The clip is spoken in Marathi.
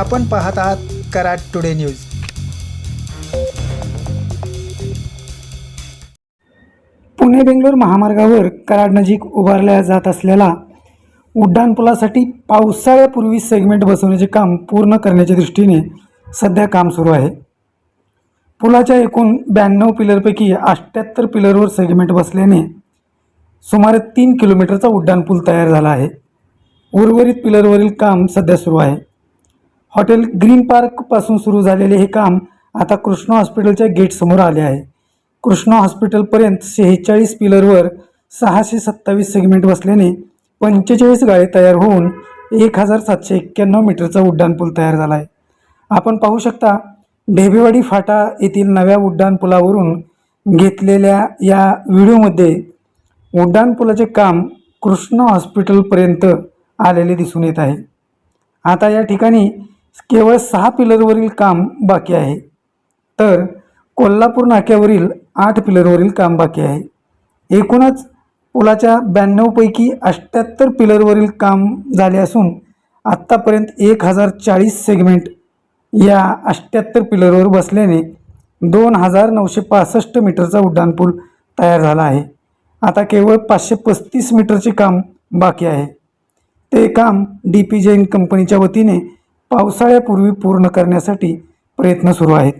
आपण पाहत आहात कराड टुडे न्यूज. पुणे बेंगलोर महामार्गावर कराड नजीक उभारल्या जात असलेला उड्डाणपुलासाठी पावसाळ्यापूर्वी सेगमेंट बसवण्याचे काम पूर्ण करण्याच्या दृष्टीने सध्या काम सुरू आहे. पुलाच्या एकूण ब्याण्णव पिलरपैकी अठ्ठ्याहत्तर पिलरवर सेगमेंट बसल्याने सुमारे तीन किलोमीटरचा उड्डाणपूल तयार झाला आहे. उर्वरित पिलरवरील काम सध्या सुरू आहे. हॉटेल ग्रीन पार्कपासून सुरू झालेले हे काम आता कृष्णा हॉस्पिटलच्या गेटसमोर आले आहे. कृष्णा हॉस्पिटलपर्यंत शेहेचाळीस पिलरवर सहाशे सत्तावीस सेगमेंट बसल्याने पंचेचाळीस गाळे तयार होऊन एक हजार सातशे एक्क्याण्णव मीटरचा उड्डाणपूल तयार झाला आहे आपण पाहू शकता ढेबेवाडी फाटा येथील नव्या उड्डाणपुलावरून घेतलेल्या या व्हिडिओमध्ये उड्डाणपुलाचे काम कृष्णा हॉस्पिटलपर्यंत आलेले दिसून येत आहे. आता या ठिकाणी केवळ सहा पिलरवरील काम बाकी आहे. तर कोल्हापूर नाक्यावरील आठ पिलरवरील काम बाकी आहे. एकूणच पुलाच्या ब्याण्णवपैकी अठ्ठ्याहत्तर पिलरवरील काम झाले असून आत्तापर्यंत एक हजार चाळीस सेगमेंट या अठ्ठ्याहत्तर पिलरवर बसल्याने दोन हजार नऊशे पासष्ट मीटरचा उड्डाणपूल तयार झाला आहे. आता केवळ पाचशे पस्तीस मीटरचे काम बाकी आहे. ते काम डी पी जैन कंपनीच्या वतीने पावसाळ्यापूर्वी पूर्ण करण्यासाठी प्रयत्न सुरू आहेत.